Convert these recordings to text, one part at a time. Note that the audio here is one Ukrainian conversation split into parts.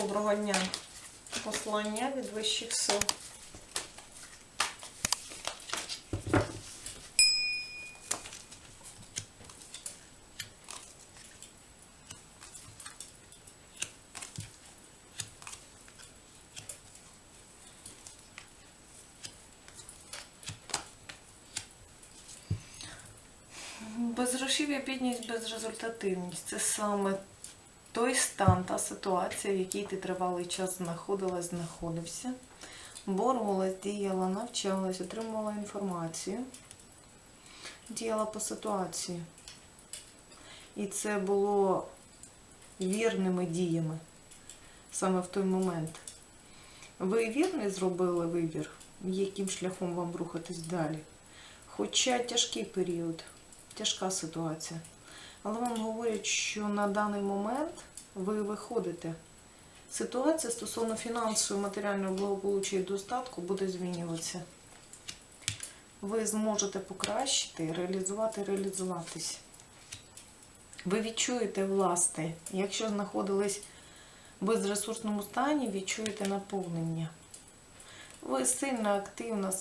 Доброго дня. Послання від вищих сил. Безгрошів'я, бідність, безрезультативність це саме той стан, та ситуація, в якій ти тривалий час знаходилась, знаходився, боролась, діяла, навчалась, отримувала інформацію, діяла по ситуації. І це було вірними діями саме в той момент. Ви вірний зробили вибір, яким шляхом вам рухатись далі. Хоча тяжкий період, тяжка ситуація. Але вам говорять, що на даний момент ви виходите. Ситуація стосовно фінансового, матеріального благополуччя і достатку буде змінюватися. Ви зможете покращити, реалізувати, реалізуватись. Ви відчуєте власне, якщо знаходились в безресурсному стані, відчуєте наповнення. Ви сильна, активна,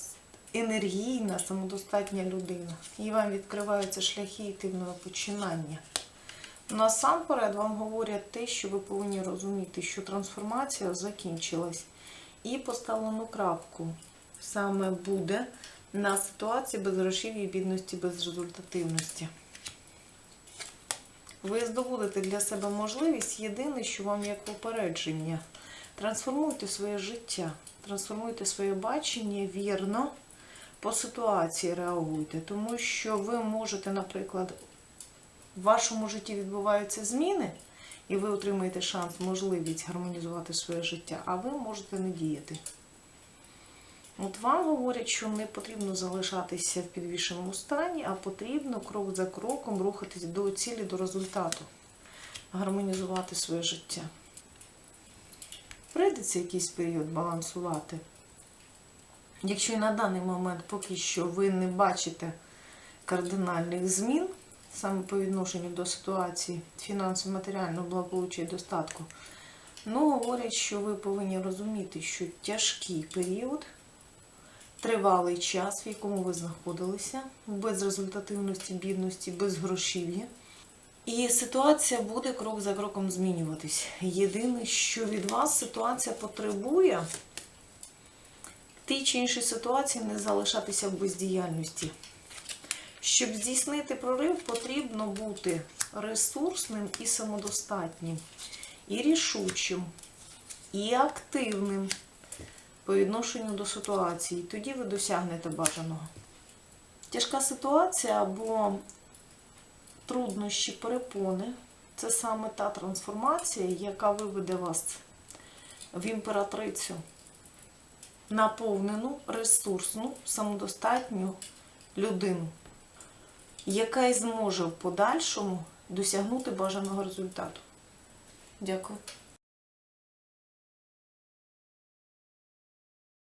енергійна, самодостатня людина. І вам відкриваються шляхи активного починання. Насамперед вам говорять те, що ви повинні розуміти, що трансформація закінчилась. І поставлену крапку саме буде на ситуації безгрошів'я, бідності, безрезультативності. Ви здобудете для себе можливість єдине, що вам як попередження. Трансформуйте своє життя, трансформуйте своє бачення вірно по ситуації реагуйте, тому що ви можете, наприклад, в вашому житті відбуваються зміни, і ви отримаєте шанс, можливість гармонізувати своє життя, а ви можете не діяти. От вам говорять, що не потрібно залишатися в підвішеному стані, а потрібно крок за кроком рухатись до цілі, до результату, гармонізувати своє життя. Прийдеться якийсь період балансувати. Якщо і на даний момент поки що ви не бачите кардинальних змін, саме по відношенню до ситуації фінансово матеріального благополуччя і достатку, ну говорять, що ви повинні розуміти, що тяжкий період, тривалий час, в якому ви знаходилися, без результативності, бідності, без грошів'я. І ситуація буде крок за кроком змінюватись. Єдине, що від вас ситуація потребує тій чи іншій ситуації не залишатися в бездіяльності. Щоб здійснити прорив, потрібно бути ресурсним і самодостатнім, і рішучим, і активним по відношенню до ситуації. Тоді ви досягнете бажаного. Тяжка ситуація або труднощі, перепони це саме та трансформація, яка виведе вас в імператрицю наповнену, ресурсну, самодостатню людину, яка й зможе в подальшому досягнути бажаного результату. Дякую.